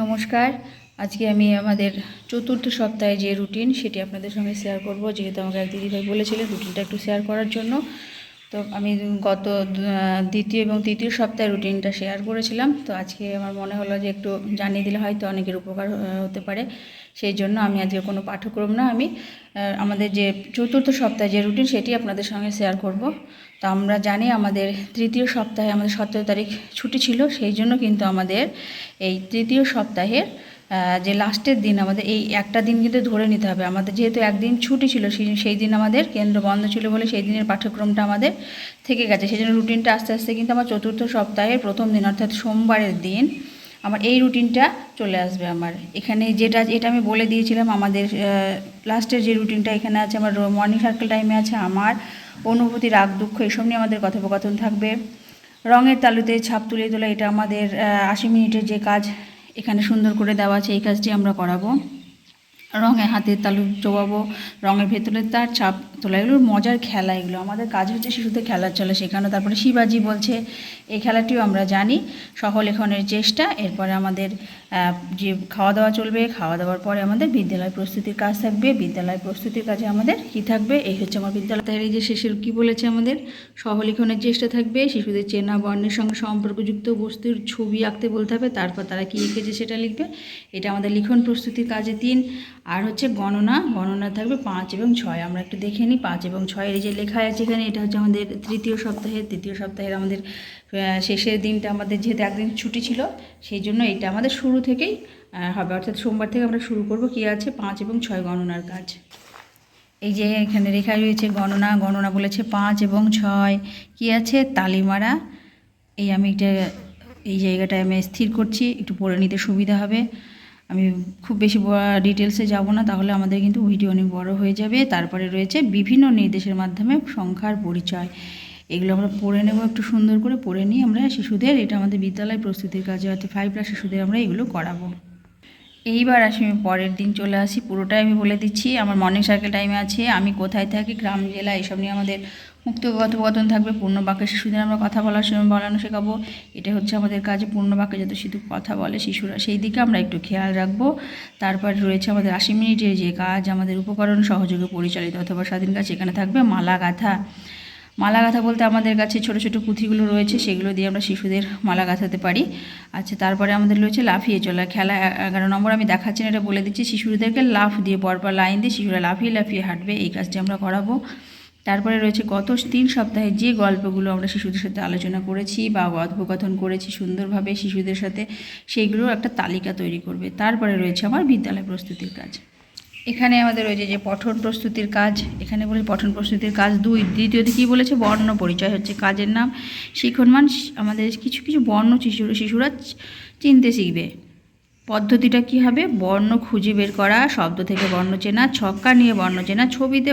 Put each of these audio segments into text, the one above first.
নমস্কার। আজকে আমি আমাদের চতুর্থ সপ্তাহে যে রুটিন সেটি আপনাদের সঙ্গে শেয়ার করব, যেহেতু আমাকে এক দিদিভাই বলেছিলেন রুটিনটা একটু শেয়ার করার জন্য। তো আমি গত দ্বিতীয় এবং তৃতীয় সপ্তাহে রুটিনটা শেয়ার করেছিলাম। তো আজকে আমার মনে হলো যে একটু জানিয়ে দিলে হয়তো অনেকের উপকার হতে পারে। সেই জন্য আমি আজকে কোনো পাঠ্যক্রম না, আমি আমাদের যে চতুর্থ সপ্তাহে যে রুটিন সেটি আপনাদের সঙ্গে শেয়ার করব। তো আমরা জানি আমাদের তৃতীয় সপ্তাহে আমাদের সতেরো তারিখ ছুটি ছিল, সেই জন্য কিন্তু আমাদের এই তৃতীয় সপ্তাহের যে লাস্টের দিন আমাদের এই একটা দিন কিন্তু ধরে নিতে হবে। আমাদের যেহেতু একদিন ছুটি ছিল, সেই দিন আমাদের কেন্দ্র বন্ধ ছিল বলে সেই দিনের পাঠ্যক্রমটা আমাদের থেকে গেছে। সেই জন্য রুটিনটা আস্তে আস্তে কিন্তু আমার চতুর্থ সপ্তাহের প্রথম দিন, অর্থাৎ সোমবারের দিন আমার এই রুটিনটা চলে আসবে আমার। এখানে যেটা এটা আমি বলে দিয়েছিলাম, আমাদের লাস্টের যে রুটিনটা এখানে আছে, আমার মর্নিং সার্কেল টাইমে আছে, আমার অনুভূতি, রাগ, দুঃখ, এসব নিয়ে আমাদের কথোপকথন থাকবে। রঙের তালুতে ছাপ তুলে তোলা, এটা আমাদের আশি মিনিটের যে কাজ, এখানে সুন্দর করে দেওয়া আছে, এই কাজটি আমরা করাবো। রঙে হাতের তালু চোবাবো রঙের ভেতরে তার, ছাপ তোলা এগুলো মজার খেলা এগুলো। আমাদের কাজ হচ্ছে শিশুদের খেলার চলে শেখানো। তারপরে শিবাজি বলছে এই খেলাটিও আমরা জানি। সহলেখনের চেষ্টা, এরপরে আমাদের যে খাওয়া দাওয়া চলবে খাওয়া দাওয়ার পরে আমাদের বিদ্যালয় প্রস্তুতির কাজ থাকবে, বিদ্যালয় প্রস্তুতির কাজে আমাদের কি থাকবে, এই হচ্ছে আমার বিদ্যালয়। এই যে শেষের কি বলেছে আমাদের? সহলেখনের চেষ্টা থাকবে, শিশুদের চেনা, বর্ণের সঙ্গে সম্পর্কযুক্ত বস্তুর ছবি আঁকতে বলতে হবে, তারপর তারা কী এঁকেছে সেটা লিখবে। এটা আমাদের লিখন প্রস্তুতির কাজে তিন, আর হচ্ছে গণনা গণনা থাকবে পাঁচ এবং ছয়। আমরা একটু দেখে নিই, পাঁচ এবং ছয়ের এই যে লেখা আছে এখানে, এটা হচ্ছে আমাদের তৃতীয় সপ্তাহের তৃতীয় সপ্তাহের আমাদের শেষের দিনটা আমাদের যেহেতু একদিন ছুটি ছিল, সেই জন্য এটা আমাদের শুরু থেকেই হবে। অর্থাৎ সোমবার থেকে আমরা শুরু করব কী আছে পাঁচ এবং ছয় গণনার কাজ। এই যে এখানে লেখা রয়েছে গণনা গণনা বলেছে পাঁচ এবং ছয়। কী আছে? তালিমারা। এই আমি এটা, এই জায়গাটায় আমি স্থির করছি, একটু পড়ে নিতে সুবিধা হবে। আমি খুব বেশি ডিটেলসে যাব না, তাহলে আমাদের কিন্তু ভিডিও অনেক বড় হয়ে যাবে। তারপরে রয়েছে বিভিন্ন নির্দেশের মাধ্যমে সংখ্যার পরিচয়। এগুলো আমরা পড়ে নেব, একটু সুন্দর করে পড়ে নিই আমরা শিশুদের, এটা আমাদের বিদ্যালয় প্রস্তুতির কাজে, অর্থাৎ ফাইভ ক্লাস শিশুদের আমরা এগুলো করাবো। এইবার আসি আমি পরের দিন চলে আসি, পুরোটাই আমি বলে দিচ্ছি, আমার মর্নিং সার্কেল টাইমে আছে, আমি কোথায় থাকি, গ্রাম, জেলা, এসব নিয়ে আমাদের মুক্ত কথোপকথন থাকবে, পূর্ণ বাক্যে শিশুদের আমরা কথা বলার সময় বলানো শেখাবো এটা হচ্ছে আমাদের কাজে, পূর্ণ বাক্যে যাতে শুধু কথা বলে, শিশুরা, সেই দিকে আমরা একটু খেয়াল রাখব। তারপর রয়েছে আমাদের আশি মিনিটের যে কাজ, আমাদের উপকরণ, সহযোগে পরিচালিত অথবা স্বাধীন কাজ এখানে থাকবে মালা গাঁথা মালা গাঁথা বলতে আমাদের কাছে ছোট ছোট পুঁথিগুলো রয়েছে, সেগুলো দিয়ে আমরা শিশুদের মালা গাঁথাতে পারি। আচ্ছা তারপরে আমাদের রয়েছে লাফিয়ে চলা। খেলা এগারো নম্বর আমি দেখাচ্ছি না, এটা বলে দিচ্ছি। শিশুদেরকে লাফ দিয়ে, পরপর লাইন দিয়ে শিশুরা লাফিয়ে লাফিয়ে হাঁটবে। এই কাজটি আমরা করাবো। তারপরে রয়েছে গত তিন সপ্তাহে যে গল্পগুলো আমরা শিশুদের সাথে আলোচনা করেছি বা কথোপকথন করেছি সুন্দরভাবে শিশুদের সাথে সেইগুলোর একটা তালিকা তৈরি করবে। তারপরে রয়েছে আমার বিদ্যালয় প্রস্তুতির কাজ। এখানে আমাদের রয়েছে যে পঠন প্রস্তুতির কাজ, এখানে বলে পঠন প্রস্তুতির কাজ দুই। দ্বিতীয়তে কী বলেছে? বর্ণ পরিচয় হচ্ছে কাজের নাম। শিক্ষণমান আমাদের কিছু কিছু বর্ণ শিশু শিশুরা চিনতে শিখবে। পদ্ধতিটা কি হবে? বর্ণ খুঁজে বের করা, শব্দ থেকে বর্ণ চেনা, ছক্কা নিয়ে বর্ণ চেনা, ছবিতে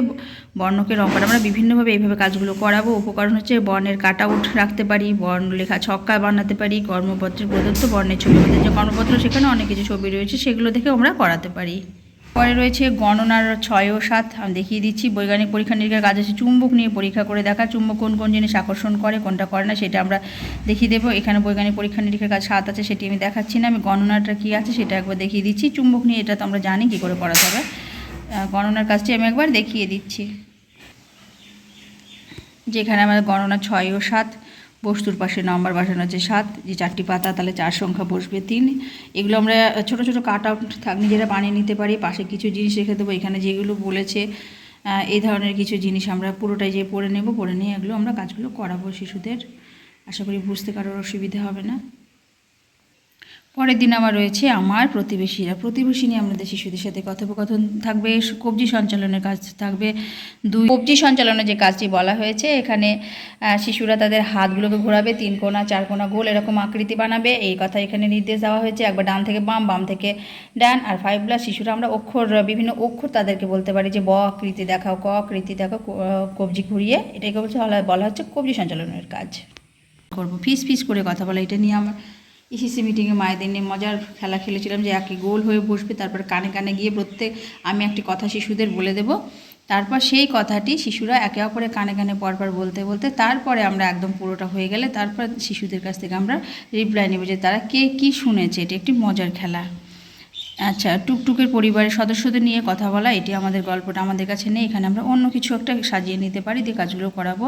বর্ণকে রং করা। আমরা বিভিন্নভাবে এইভাবে কাজগুলো করাবো। উপকরণ হচ্ছে বর্ণের কাট আউট রাখতে পারি, বর্ণ লেখা ছক্কা বানাতে পারি, কর্মপত্রের প্রদত্ত বর্ণের ছবি। যে কর্মপত্র, সেখানে অনেক কিছু ছবি রয়েছে, সেগুলো দেখে আমরা করাতে পারি। পরে রয়েছে গণনার ছয় ও সাত। আমি দেখিয়ে দিচ্ছি বৈজ্ঞানিক পরীক্ষা নিরীক্ষার কাজ আছে চুম্বক নিয়ে পরীক্ষা করে দেখা চুম্বক কোন কোন জিনিস আকর্ষণ করে কোনটা করে না সেটা আমরা দেখিয়ে দেবো। এখানে বৈজ্ঞানিক পরীক্ষা নিরীক্ষার কাজ সাত আছে সেটি আমি দেখাচ্ছি না। আমি গণনাটা কী আছে সেটা একবার দেখিয়ে দিচ্ছি। চুম্বক নিয়ে এটা তো আমরা জানি কী করে হবে আহ, গণনার কাজটি আমি একবার দেখিয়ে দিচ্ছি। যেখানে আমাদের গণনা ছয় ও সাত। বস্তুর পাশে নাম্বার বসানো আছে সাত, যে চারটি পাতা, তাহলে চার সংখ্যা বসবে তিন। এগুলো আমরা ছোট ছোট কাট আউট থাক, নিজেরা বানিয়ে নিতে পারি। পাশে কিছু জিনিস রেখে দেবো। এখানে যেগুলো বলেছে এই ধরনের কিছু জিনিস আমরা পুরোটাই যে পড়ে নেব, পড়ে নিয়ে এগুলো আমরা কাজগুলো করাবো শিশুদের। আশা করি বুঝতে কারোর অসুবিধা হবে না। পরের দিন আমার রয়েছে আমার প্রতিবেশীরা। প্রতিবেশী নিয়ে আমাদের শিশুদের সাথে কথোপকথন থাকবে, কবজি সঞ্চালনের কাজ থাকবে। দুই কবজি সঞ্চালনের যে কাজটি বলা হয়েছে, এখানে শিশুরা তাদের হাতগুলোকে ঘোরাবে, তিন কোনা, চার কোনা গোল এরকম আকৃতি বানাবে। এই কথা এখানে নির্দেশ দেওয়া হয়েছে। একবার ডান থেকে বাম বাম থেকে ডান আর ফাইভ প্লাস শিশুরা আমরা অক্ষর, বিভিন্ন অক্ষর তাদেরকে বলতে পারি যে ব আকৃতি দেখাও, ক আকৃতি দেখাও কবজি ঘুরিয়ে এটাকে বলছে, বলা হচ্ছে কবজি সঞ্চালনের কাজ। করব। ফিস ফিস করে কথা বলা, এটা নিয়ে আমার ইসিসি মিটিংয়ে মায়েদের নিয়ে মজার খেলা খেলেছিলাম যে একই গোল হয়ে বসবে, তারপর কানে কানে গিয়ে প্রত্যেক, আমি একটি কথা শিশুদের বলে দেব। তারপর সেই কথাটি শিশুরা একে অপরে কানে কানে পরপর বলতে বলতে তারপরে আমরা একদম পুরোটা হয়ে গেলে তারপর শিশুদের কাছ থেকে আমরা রিপ্লাই নেব যে তারা কে কি শুনেছে, এটি একটি মজার খেলা। আচ্ছা টুকটুকের পরিবারের সদস্যদের নিয়ে কথা বলা, এটি আমাদের গল্পটা আমাদের কাছে নেই। এখানে আমরা অন্য কিছু একটা সাজিয়ে নিতে পারি, দিয়ে কাজগুলো করাবো।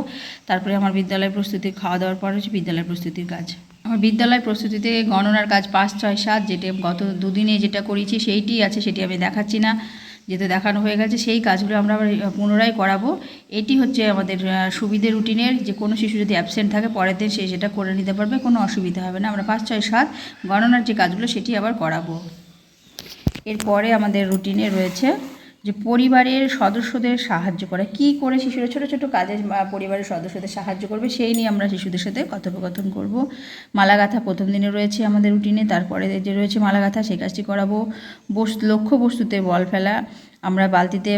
তারপরে আমার বিদ্যালয় প্রস্তুতি, খাওয়া দাওয়ার পর হচ্ছে বিদ্যালয় প্রস্তুতির কাজ। আমার বিদ্যালয় প্রস্তুতিতে গণনার কাজ পাঁচ, ছয়, সাত, যেটা গত দুদিনে যেটা করেছি সেইটি আছে, সেটি আমি দেখাচ্ছি না। যেহেতু দেখানো হয়ে গেছে, সেই কাজগুলো আমরা আবার পুনরায় করাবো। এটি হচ্ছে আমাদের সুবিধে রুটিনের যে কোনো শিশু যদি অ্যাবসেন্ট থাকে, পরের দিন সে সেটা করে নিতে পারবে, কোনো অসুবিধা হবে না। আমরা পাঁচ, ছয়, সাত গণনার যে কাজগুলো, সেটি আবার করাবো। এরপরে আমাদের রুটিনে রয়েছে যে পরিবারের সদস্যদের সাহায্য করা। কি করে শিশুরা ছোট ছোট কাজে পরিবারের সদস্যদের সাহায্য করবে সেই নিয়ে আমরা শিশুদের সাথে কথোপকথন করব। মালাগাথা প্রথম দিনে রয়েছে আমাদের রুটিনে তারপরে যে রয়েছে মালাগাথা, সেই কাজটি করাবো। বস, লক্ষ্য বস্তুতে বল ফেলা আমরা বালতিতে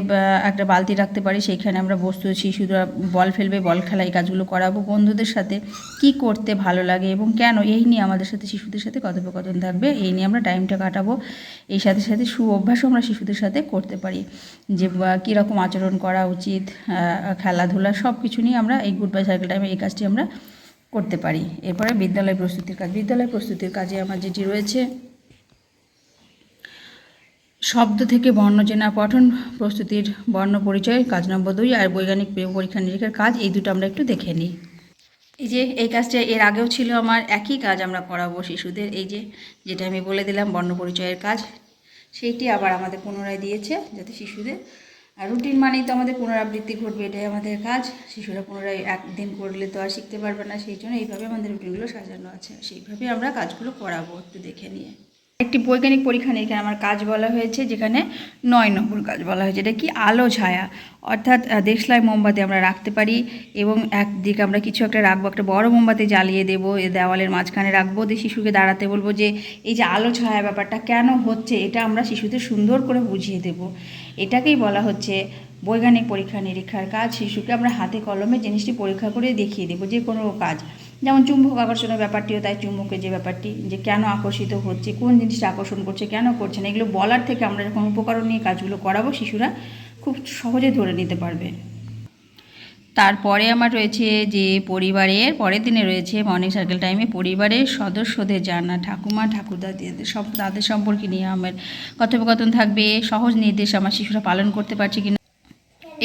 একটা বালতি রাখতে পারি, সেইখানে আমরা বস্তু, শিশুরা বল ফেলবে, বল খেলা এই কাজগুলো করাবো বন্ধুদের সাথে, কি করতে ভালো লাগে এবং কেন, এই নিয়ে আমাদের সাথে শিশুদের সাথে কথোপকথন থাকবে, এই নিয়ে আমরা টাইমটা কাটাবো এই সাথে সাথে সু অভ্যাসও আমরা শিশুদের সাথে করতে পারি, যে কীরকম আচরণ করা উচিত খেলাধুলা সব কিছু নিয়ে আমরা এই গুড বাই সাইকেল টাইমে এই কাজটি আমরা করতে পারি, এরপরে বিদ্যালয় প্রস্তুতির কাজ, বিদ্যালয় প্রস্তুতির কাজে আমার যেটি রয়েছে শব্দ থেকে বর্ণ চেনা পঠন প্রস্তুতির বর্ণ পরিচয়, কাজ নম্বর দুই আর বৈজ্ঞানিক পরীক্ষা নিরীক্ষার কাজ, এই দুটো আমরা একটু দেখে নিই। এই যে, এই কাজটা এর আগেও ছিল আমার, একই কাজ আমরা করাবো শিশুদের। এই যে, যেটা আমি বলে দিলাম, বর্ণ পরিচয়ের কাজ, সেইটি আবার আমাদের পুনরায় দিয়েছে যাতে শিশুদের, আর রুটিন মানেই তো আমাদের পুনরাবৃত্তি ঘটবে, এটাই আমাদের কাজ। শিশুরা পুনরায় একদিন করলে তো আর শিখতে পারবে না, সেই জন্য এইভাবে আমাদের রুটিনগুলো সাজানো আছে। সেইভাবে আমরা কাজগুলো করাবো একটু দেখে নিয়ে। একটি বৈজ্ঞানিক পরীক্ষা নিরীক্ষা আমার কাজ বলা হয়েছে, যেখানে নয় নম্বর কাজ বলা হয়েছে। এটা কি আলো, ছায়া? অর্থাৎ দেশলাই মোমবাতি আমরা রাখতে পারি এবং একদিকে আমরা কিছু একটা রাখব, একটা বড় মোমবাতি জ্বালিয়ে দেবো, এ দেওয়ালের মাঝখানে রাখব, দিয়ে শিশুকে দাঁড়াতে বলব যে, এই যে আলো, ছায়া ব্যাপারটা কেন হচ্ছে, এটা আমরা শিশুদের সুন্দর করে বুঝিয়ে দেব। এটাকেই বলা হচ্ছে বৈজ্ঞানিক পরীক্ষা নিরীক্ষার কাজ। শিশুকে আমরা হাতে কলমে জিনিসটি পরীক্ষা করে দেখিয়ে দেবো, যে কোনো কাজ। যেমন চুম্বক আকর্ষণের ব্যাপারটিও তাই চুম্বকের যে ব্যাপারটি, যে কেন আকর্ষিত হচ্ছে, কোন জিনিসটা আকর্ষণ করছে, কেন করছে না, এগুলো বলার থেকে আমরা যখন উপকরণ নিয়ে কাজগুলো করাবো, শিশুরা খুব সহজে ধরে নিতে পারবে। তারপরে আমার রয়েছে যে পরিবারের, পরের দিনে রয়েছে মর্নিং সার্কেল টাইমে পরিবারের সদস্যদের জানা, ঠাকুমা, ঠাকুরদা সব, তাদের সম্পর্কে নিয়ে আমার কথোপকথন থাকবে, সহজ নির্দেশ আমার শিশুরা পালন করতে পারছে কিনা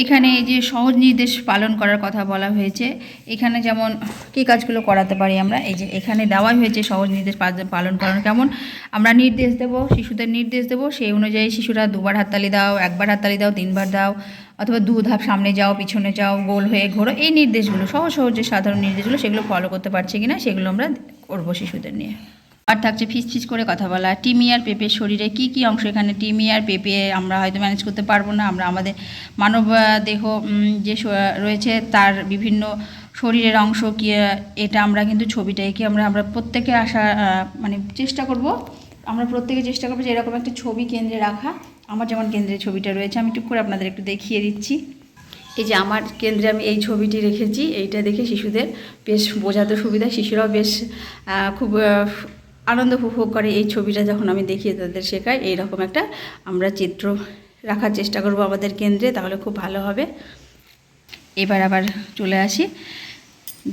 এখানে এই যে সহজ নির্দেশ পালন করার কথা বলা হয়েছে, এখানে যেমন কী কাজগুলো করাতে পারি আমরা, এই যে এখানে দেওয়াই হয়েছে সহজ নির্দেশ পালন করানো। কেমন? আমরা নির্দেশ দেব, শিশুদের নির্দেশ দেব, সেই অনুযায়ী শিশুরা দুবার হাততালি দাও, একবার হাততালি দাও, তিনবার দাও, অথবা দু ধাপ সামনে যাও, পিছনে যাও, গোল হয়ে ঘোরো, এই নির্দেশগুলো, সহজ সহজ যে সাধারণ নির্দেশগুলো, সেগুলো ফলো করতে পারছে কিনা, সেগুলো আমরা করব শিশুদের নিয়ে। আর থাকছে ফিস ফিস করে কথা বলা। টিমি আর পেঁপের শরীরে কি কি অংশ? এখানে টিমি আর পেঁপে আমরা হয়তো ম্যানেজ করতে পারব না। আমরা আমাদের মানব দেহ যে রয়েছে তার বিভিন্ন শরীরের অংশ কি এটা আমরা কিন্তু ছবিটা এঁকে আমরা আমরা প্রত্যেকে আসা মানে চেষ্টা করব। আমরা প্রত্যেকে চেষ্টা করব যে এরকম একটা ছবি কেন্দ্রে রাখা। আমার যেমন কেন্দ্রে ছবিটা রয়েছে, আমি টুক করে আপনাদের একটু দেখিয়ে দিচ্ছি। এই যে আমার কেন্দ্রে আমি এই ছবিটি রেখেছি, এইটা দেখে শিশুদের বেশ বোঝাতে সুবিধা। শিশুরাও বেশ খুব আনন্দ উপভোগ করে এই ছবিটা যখন আমি দেখিয়ে তাদের শেখাই, এইরকম একটা আমরা চিত্র রাখার চেষ্টা করব আমাদের কেন্দ্রে, তাহলে খুব ভালো হবে। এবার আবার চলে আসি।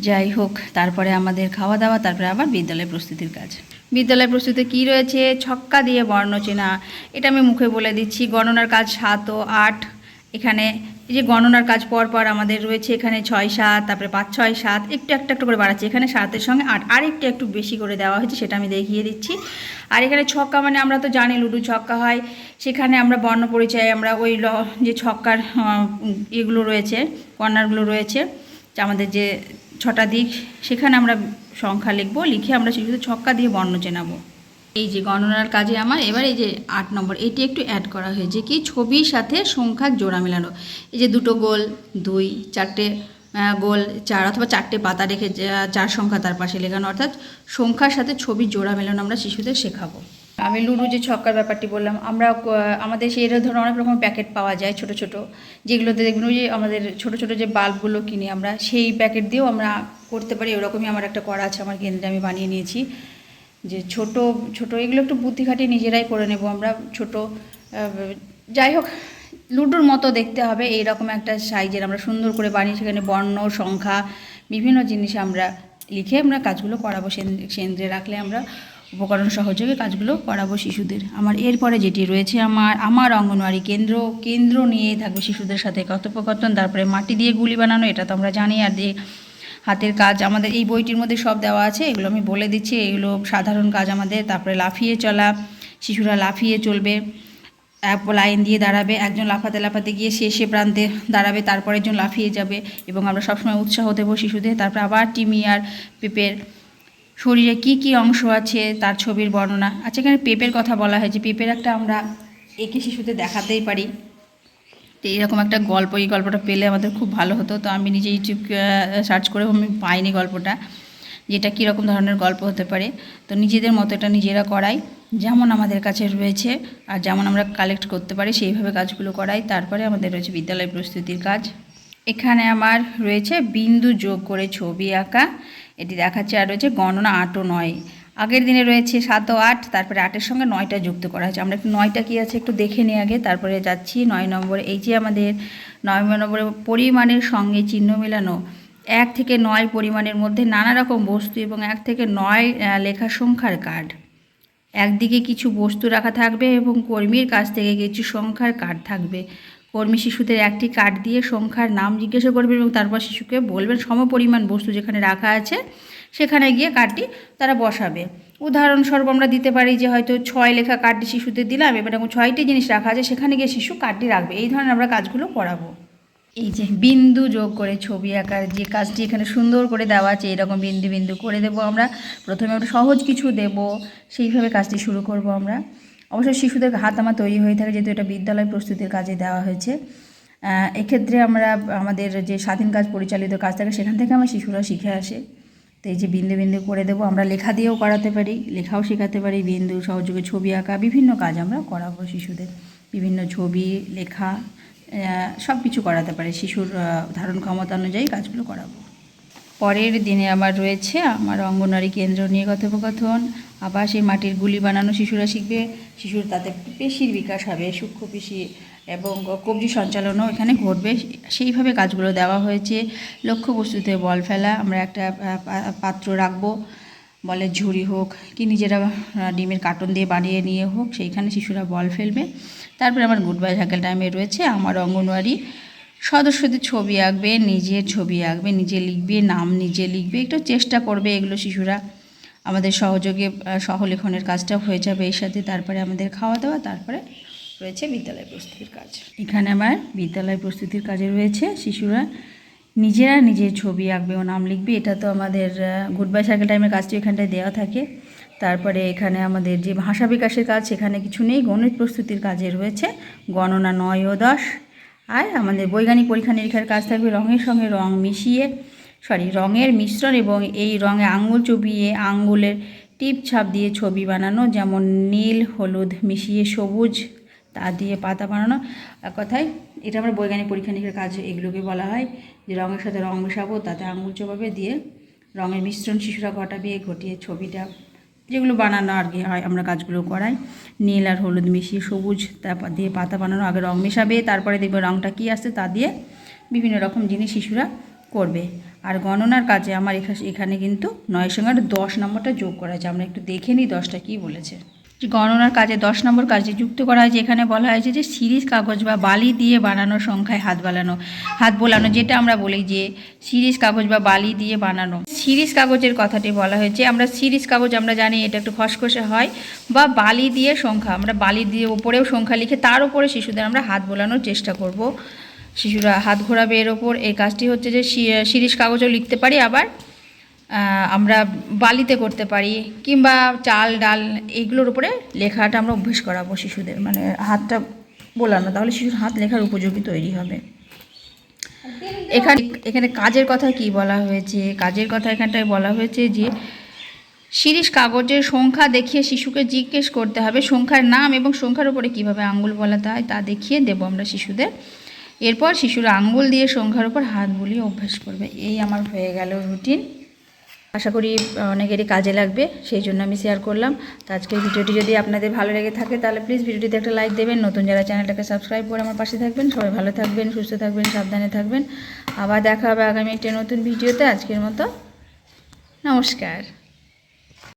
যাই হোক, তারপরে আমাদের খাওয়া দাওয়া, তারপরে আবার বিদ্যালয় প্রস্তুতির কাজ। বিদ্যালয় প্রস্তুতি কী রয়েছে? ছক্কা দিয়ে বর্ণ চেনা এটা আমি মুখে বলে দিচ্ছি। গণনার কাজ সাত ও আট। এখানে এই যে গণনার কাজ পর পর আমাদের রয়েছে এখানে ছয় সাত, তারপরে পাঁচ, ছয় সাত, একটু একটা একটু করে বাড়াচ্ছে। এখানে সাতের সঙ্গে আট, আরেকটু একটু বেশি করে দেওয়া হয়েছে সেটা আমি দেখিয়ে দিচ্ছি। আর এখানে ছক্কা মানে আমরা তো জানি লুডু ছক্কা হয়। সেখানে আমরা বর্ণ পরিচয় আমরা ওই ল- যে ছক্কার এগুলো রয়েছে, কর্নারগুলো রয়েছে আমাদের যে ছটা দিক, সেখানে আমরা সংখ্যা লিখব, লিখে আমরা শিশুদের ছক্কা দিয়ে বর্ণ চেনাবো। এই যে গণনার কাজে আমার, এবার এই যে আট নম্বর, এটি একটু অ্যাড করা হয়েছে কি, ছবির সাথে সংখ্যার জোড়া মেলানো। এই যে দুটো গোল, দুই, চারটে গোল, চার অথবা চারটে পাতা রেখে চার সংখ্যা তার পাশে লেখানো, অর্থাৎ সংখ্যার সাথে ছবি জোড়া মেলানো আমরা শিশুদের শেখাবো। আমি লুডু যে ছক্কার ব্যাপারটি বললাম, আমরা আমাদের সেই ধরনের অনেক রকম প্যাকেট পাওয়া যায় ছোট ছোট, যেগুলোতে দেখবেন যে আমাদের ছোট ছোট যে বাল্বগুলো কিনি আমরা, সেই প্যাকেট দিয়েও আমরা করতে পারি, ওরকমই আমার একটা করা আছে, আমার কেন্দ্রে আমি বানিয়ে নিয়েছি। যে ছোট ছোট, এগুলো একটু বুদ্ধি খাটিয়ে নিজেরাই করে নেব। আমরা ছোট যাই হোক, লুডোর মতো দেখতে হবে এইরকম একটা সাইজের আমরা সুন্দর করে বানিয়ে, সেখানে বর্ণ, সংখ্যা, বিভিন্ন জিনিস আমরা লিখে আমরা কাজগুলো করাবো। কেন্দ্রে রাখলে আমরা উপকরণ সহযোগে কাজগুলো করাবো শিশুদের। আমার এরপরে যেটি রয়েছে, আমার আমার অঙ্গনওয়াড়ি কেন্দ্র কেন্দ্র নিয়েই থাকবে শিশুদের সাথে কথোপকথন, তারপরে মাটি দিয়ে গুলি বানানো, এটা তো আমরা জানি, আর দিয়ে হাতের কাজ আমাদের এই বইটির মধ্যে সব দেওয়া আছে, এগুলো আমি বলে দিচ্ছি, এগুলো সাধারণ কাজ আমাদের, তারপরে লাফিয়ে চলা, শিশুরা লাফিয়ে চলবে লাইন দিয়ে দাঁড়াবে, একজন লাফাতে লাফাতে গিয়ে শেষে প্রান্তে দাঁড়াবে, তারপরে একজন লাফিয়ে যাবে এবং আমরা সবসময় উৎসাহ দেবো শিশুদের, তারপরে আবার টিমি আর পেপের শরীরে কি কি অংশ আছে তার ছবির বর্ণনা। আচ্ছা এখানে পেপের কথা বলা হয়েছে, পেপের একটা আমরা একে শিশুদের দেখাতেই পারি। তো এরকম একটা গল্প, এই গল্পটা পেলে আমাদের খুব ভালো হতো। তো আমি নিজে ইউটিউব সার্চ করেও আমি পাইনি গল্পটা, যেটা কীরকম ধরনের গল্প হতে পারে। তো নিজেদের মতো এটা নিজেরা করাই, যেমন আমাদের কাছে রয়েছে আর যেমন আমরা কালেক্ট করতে পারি, সেইভাবে কাজগুলো করাই। তারপরে আমাদের রয়েছে বিদ্যালয় প্রস্তুতির কাজ। এখানে আমার রয়েছে বিন্দু যোগ করে ছবি আঁকা, এটি দেখাচ্ছে আর রয়েছে গণনা আট ও নয়। আগের দিনে রয়েছে সাত ও আট, তারপরে আটের সঙ্গে নয়টা যুক্ত করা হয়েছে। আমরা একটু নয়টা কী আছে একটু দেখে নিই আগে, তারপরে যাচ্ছি নয় নম্বর। এই যে আমাদের নয় নম্বরে পরিমাণের সঙ্গে চিহ্ন মেলানো, এক থেকে নয় পরিমাণের মধ্যে নানা রকম বস্তু এবং এক থেকে নয় লেখা সংখ্যার কার্ড। একদিকে কিছু বস্তু রাখা থাকবে এবং কর্মীর কাছ থেকে কিছু সংখ্যার কার্ড থাকবে। কর্মী শিশুদের একটি কার্ড দিয়ে সংখ্যার নাম জিজ্ঞাসা করবেন এবং তারপর শিশুকে বলবেন সমপরিমাণ বস্তু যেখানে রাখা আছে। সেখানে গিয়ে কার্ডটি তারা বসাবে। উদাহরণস্বরূপ আমরা দিতে পারি যে হয়তো ছয় লেখা কার্ডটি শিশুদের দিলাম, এবার এরকম ছয়টি জিনিস রাখা আছে, সেখানে গিয়ে শিশু কার্ডটি রাখবে। এই ধরনের আমরা কাজগুলো করাবো। এই যে বিন্দু যোগ করে ছবি আঁকার যে কাজটি এখানে সুন্দর করে দেওয়া আছে, এরকম বিন্দু বিন্দু করে দেব আমরা। প্রথমে আমরা সহজ কিছু দেব, সেইভাবে কাজটি শুরু করব আমরা। অবশ্যই শিশুদের হাত আমার তৈরি হয়ে থাকে, যেহেতু এটা বিদ্যালয় প্রস্তুতির কাজে দেওয়া হয়েছে। এক্ষেত্রে আমরা আমাদের যে স্বাধীন কাজ পরিচালিত কাজ থাকে, সেখান থেকে আমার শিশুরা শিখে আসে। তো এই যে বিন্দু বিন্দু করে দেবো, আমরা লেখা দিয়েও করাতে পারি, লেখাও শেখাতে পারি, বিন্দু, সহযোগে, ছবি আঁকা, বিভিন্ন কাজ আমরা করাবো শিশুদের। বিভিন্ন ছবি, লেখা সব কিছু করাতে পারি, শিশুর ধারণ ক্ষমতা অনুযায়ী কাজগুলো করাবো। পরের দিনে আমার রয়েছে আমার অঙ্গনওয়াড়ি কেন্দ্র নিয়ে কথোপকথন। আবার সেই মাটির গুলি বানানো শিশুরা শিখবে, শিশুর তাতে পেশির বিকাশ হবে, সূক্ষ্ম পেশি এবং কবজি সঞ্চালনও এখানে ঘটবে। সেইভাবে কাজগুলো দেওয়া হয়েছে। লক্ষ্য লক্ষ্যবস্তুতে বল ফেলা, আমরা একটা পাত্র রাখব। বলের ঝুড়ি হোক কি নিজেরা ডিমের কার্টন দিয়ে বানিয়ে নিয়ে হোক, সেইখানে শিশুরা বল ফেলবে। তারপরে আমার গুড বাই সাইকেল টাইমে রয়েছে। আমার অঙ্গনওয়াড়ি সদস্যদের ছবি আঁকবে, নিজের ছবি আঁকবে, নিজে লিখবে, নাম নিজে লিখবে। একটু চেষ্টা করবে এগুলো শিশুরা। আমাদের সহযোগে সহলেখনের কাজটা হয়ে যাবে এর সাথে। তারপরে আমাদের খাওয়া দাওয়া, তারপরে রয়েছে বিদ্যালয় প্রস্তুতির কাজ। এখানে আমার বিদ্যালয় প্রস্তুতির কাজে রয়েছে শিশুরা। নিজেরা নিজের ছবি আঁকবে ও নাম লিখবে, এটা তো আমাদের গুড বাই সাইকেল টাইমের কাজটি এখানটায় দেওয়া থাকে। তারপরে এখানে আমাদের যে ভাষা বিকাশের কাজ, সেখানে কিছু নেই, গণিত প্রস্তুতির কাজে রয়েছে। গণনা নয় ও দশ। আর আমাদের বৈজ্ঞানিক পরীক্ষা নিরীক্ষার কাজ থাকবে রঙের সঙ্গে রং মিশিয়ে সরি রঙের মিশ্রণ এবং এই রঙে আঙুল চুবিয়ে আঙুলের টিপ ছাপ দিয়ে ছবি বানানো, যেমন নীল, হলুদ মিশিয়ে সবুজ তা দিয়ে পাতা বানানো। এক কথায়, এটা আমরা বৈজ্ঞানিক পরীক্ষা নিরীক্ষার কাজ এগুলোকে বলা হয়, যে রঙের সাথে রং মেশাবো, তাতে আঙুল চোবাবে, দিয়ে রঙের মিশ্রণ শিশুরা ঘটাবে ঘটিয়ে ছবিটা, যেগুলো বানানো আর কি হয়, আমরা কাজগুলো করাই। নীল আর হলুদ মিশিয়ে সবুজ, তারপর দিয়ে পাতা বানানো, আগে রং মেশাবে, তারপরে দেখবে রংটা কী আসছে, তা দিয়ে বিভিন্ন রকম জিনিস শিশুরা করবে। আর গণনার কাজে আমার এখা- এখানে কিন্তু নয়ের সঙ্গে দশ নম্বরটা যোগ করা আছে আমরা একটু দেখে নিই দশটা কী বলেছে। গণনার কাজে দশ নম্বর কাজে যুক্ত করা হয়েছে এখানে বলা হয়েছে যে সিরিজ কাগজ বা বালি দিয়ে বানানো সংখ্যায় হাত বানানো হাত বোলানো, যেটা আমরা বলি যে সিরিজ কাগজ বা বালি দিয়ে বানানো। সিরিজ কাগজের কথাটি বলা হয়েছে, আমরা সিরিজ কাগজ আমরা জানি এটা একটু খসখসে হয়, বা বালি দিয়ে সংখ্যা, আমরা বালি দিয়ে ওপরেও সংখ্যা লিখে তার উপরে শিশুদের আমরা হাত বোলানোর চেষ্টা করব। শিশুরা হাত ঘোরাবে এর ওপর এই কাজটি হচ্ছে যে সিরিজ কাগজও লিখতে পারি আবার আমরা বালিতে করতে পারি, কিংবা চাল, ডাল এইগুলোর উপরে লেখাটা আমরা অভ্যেস করাবো শিশুদের মানে হাতটা বোলানো, তাহলে শিশুর হাত লেখার উপযোগী তৈরি হবে। এখানে এখানে কাজের কথা কি বলা হয়েছে? কাজের কথা এখানটায় বলা হয়েছে যে, শিরিষ কাগজের সংখ্যা দেখিয়ে শিশুকে জিজ্ঞেস করতে হবে, সংখ্যার নাম এবং সংখ্যার উপরে কীভাবে আঙ্গুল বলাতে হয় তা দেখিয়ে দেবো আমরা শিশুদের। এরপর শিশুরা আঙ্গুল দিয়ে সংখ্যার উপর হাত বুলিয়ে অভ্যাস করবে। এই আমার হয়ে গেল রুটিন আশা করি অনেকেরই কাজে লাগবে, সেই জন্য আমি শেয়ার করলাম। তো আজকের ভিডিওটি যদি আপনাদের ভালো লেগে থাকে, তাহলে প্লিজ ভিডিওটিতে একটা লাইক দেবেন। নতুন যারা চ্যানেলটাকে সাবস্ক্রাইব করে আমার পাশে থাকবেন, সবাই ভালো থাকবেন, সুস্থ থাকবেন, সাবধানে থাকবেন। আবার দেখা হবে আগামী একটা নতুন ভিডিওতে। আজকের মতো, নমস্কার।